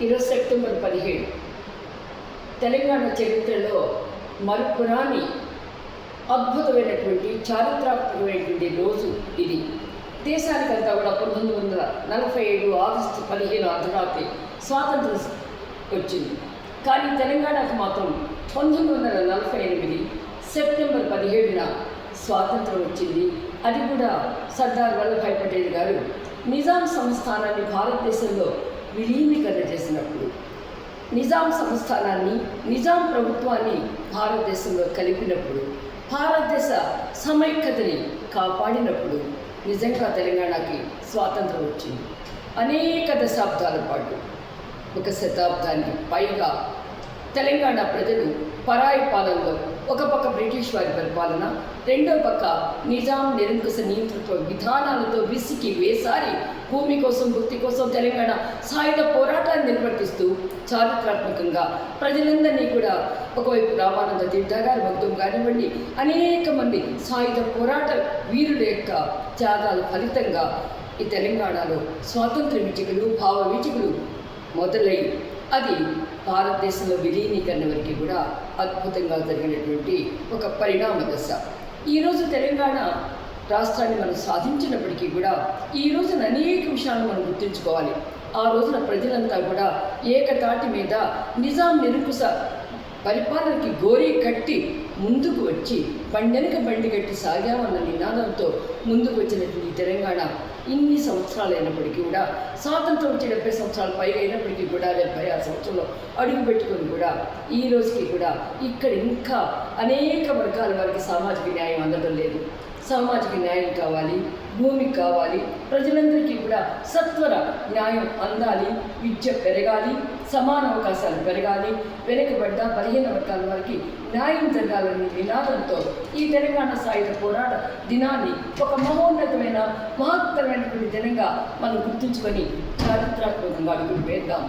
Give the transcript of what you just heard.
ఈరోజు సెప్టెంబర్ పదిహేడు. తెలంగాణ చరిత్రలో మరుపురాని అద్భుతమైనటువంటి చారిత్రాత్మకమైనటువంటి రోజు ఇది. దేశానికంతా కూడా పంతొమ్మిది వందల నలభై ఏడు ఆగస్టు పదిహేను అర్ధరాత్రి స్వాతంత్రం వచ్చింది. కానీ తెలంగాణకు మాత్రం పంతొమ్మిది వందల నలభై ఎనిమిది సెప్టెంబర్ పదిహేడున స్వాతంత్రం వచ్చింది. అది కూడా సర్దార్ వల్లభాయ్ పటేల్ గారు నిజాం సంస్థానాన్ని భారతదేశంలో విలీనీకరణ చేసినప్పుడు నిజాం సంస్థానాన్ని నిజాం ప్రభుత్వాన్ని భారతదేశంలో కలిపినప్పుడు భారతదేశ సమైక్యతని కాపాడినప్పుడు నిజంగా తెలంగాణకి స్వాతంత్రం వచ్చింది. అనేక దశాబ్దాల పాటు ఒక శతాబ్దానికి పైగా తెలంగాణ ప్రజలు పరాయి పాలనలో ఒక పక్క బ్రిటిష్ వారి పరిపాలన రెండో పక్క నిజాం నిరంకుశ నియంతృత్వ విధానాలతో విసికి వేసారి భూమి కోసం భక్తి కోసం తెలంగాణ సాయుధ పోరాటాన్ని నిర్వర్తిస్తూ చారిత్రాత్మకంగా ప్రజలందరినీ కూడా ఒకవైపు రామానంద తీర్థ గారు భక్తం కానివ్వండి అనేక మంది సాయుధ పోరాట వీరుల యొక్క త్యాగాల ఫలితంగా ఈ తెలంగాణలో స్వాతంత్ర వీచికలు భావ వీచికలు మొదలై అది భారతదేశంలో విలీనీకరణ వరకు కూడా అద్భుతంగా జరిగినటువంటి ఒక పరిణామ దశ ఈరోజు తెలంగాణ రాష్ట్రాన్ని మనం సాధించినప్పటికీ కూడా ఈ రోజున అనేక విషయాలను మనం గుర్తుంచుకోవాలి. ఆ రోజున ప్రజలంతా కూడా ఏకతాటి మీద నిజాం నిరంకుశ పరిపాలనకి గోరీ కట్టి ముందుకు వచ్చి బండెనక బండి కట్టి సాగామన్న నినాదంతో ముందుకు వచ్చినటువంటి తెలంగాణ ఇన్ని సంవత్సరాలు అయినప్పటికీ కూడా స్వాతంత్రం వచ్చి డెబ్బై సంవత్సరాలు పైగా అయినప్పటికీ కూడా డెబ్బై ఆరు సంవత్సరంలో అడుగు పెట్టుకొని కూడా ఈ రోజుకి కూడా ఇక్కడ ఇంకా అనేక వర్గాల వారికి సామాజిక న్యాయం అందడం లేదు. సామాజిక న్యాయం కావాలి భూమి కావాలి ప్రజలందరికీ కూడా సత్వర న్యాయం అందాలి విద్య పెరగాలి సమాన అవకాశాలు పెరగాలి వెనుకబడ్డ బలహీన వర్గాల వారికి న్యాయం జరగాలనే నినాదంతో ఈ తెలంగాణ సాయుధ పోరాట దినాన్ని ఒక మహోన్నతమైన మహత్తరమైనటువంటి దినంగా మనం గుర్తుంచుకొని చారిత్రాత్మకంగా అడుగులు వేద్దాం.